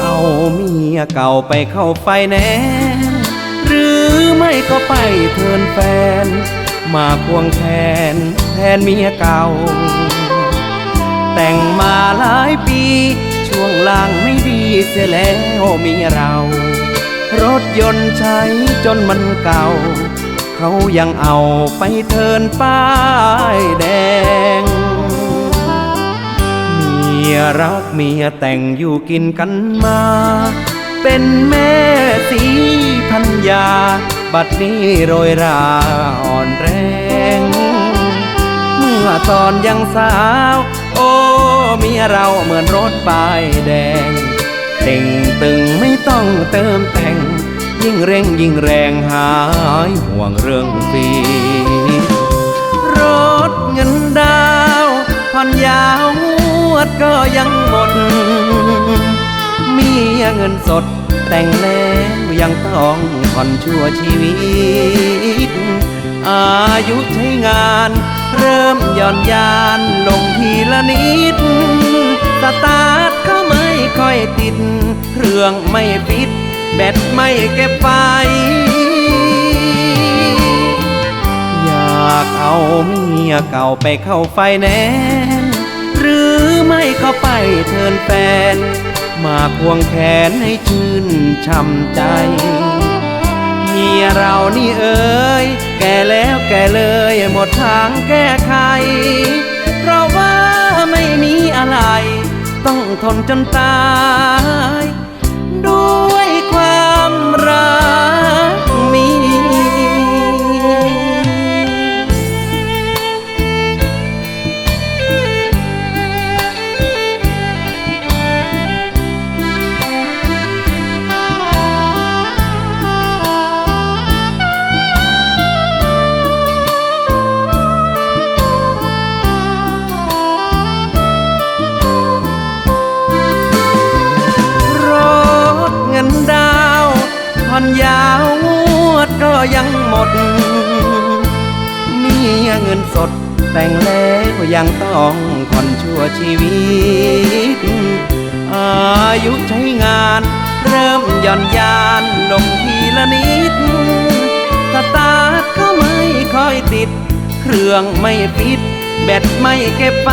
เอาเมียเก่าไปเข้าไฟแนนหรือไม่ก็ไปเทินแฟน มาควงแทนแทนเมียเก่า แต่งมาหลายปี ช่วงล่างไม่ดีเสียแล้วเมียเรา รถยนต์ใช้จนมันเก่า เขายังเอาไปเทินป้ายแดง ยรักเมียแต่งอยู่กินกันมา เป็นแม่สีพันยาบัดนี้โรยราอ่อนแรง เมื่อตอนยังสาว โอ้เมียเราเหมือนรถป้ายแดงเต่งตึงไม่ต้องเติมแต่ง ยิ่งเร่งยิ่งแรงหายห่วงเรื่องฟ วดก็ยังหมด มีเงินสดแต่งแล้วยังต้องผ่อนชั่วชีวิต อายุใช้งาน เริ่มย่อนยานลงทีละนิด สตาร์ทก็ไม่ค่อยติด เครื่องไม่ฟิตแบตไม่เก็บไฟอยากเอาเมียเก่าไปเข้าไฟแนนือไม่ก็ไปเทินแฟน มาควงแขนให้ชื่นช่ำใจเมียเรานี่เอ่ยแก่แล้วแก่เลยหมดทางแก้ไข เพราะว่าไม่มีอะไร ต้องทนจนตาย อนยาวดก็ยังหมด มีเงินสดแต่งแล้วยังต้องผ่อนชั่วชีวิต อายุใช้งาน เริ่มย่อนยานลงทีละนิดสตาร์ทก็ไม่ค่อยติด เครื่องไม่ฟิตแบตไม่เก็บไฟ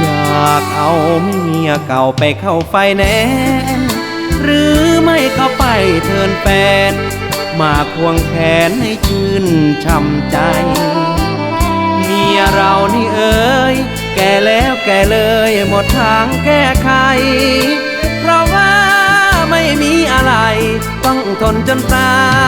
อยากเอาเมียเก่าไปเข้าไฟแนนซ์ ไปเทินแฟน มาควงแขนให้ชื่นช่ำใจ เมียเรานี่เอ๋ยแก่แล้วแก่เลยหมดทางแก้ไข เพราะว่าไม่มีอะไร ต้องทนจนตาย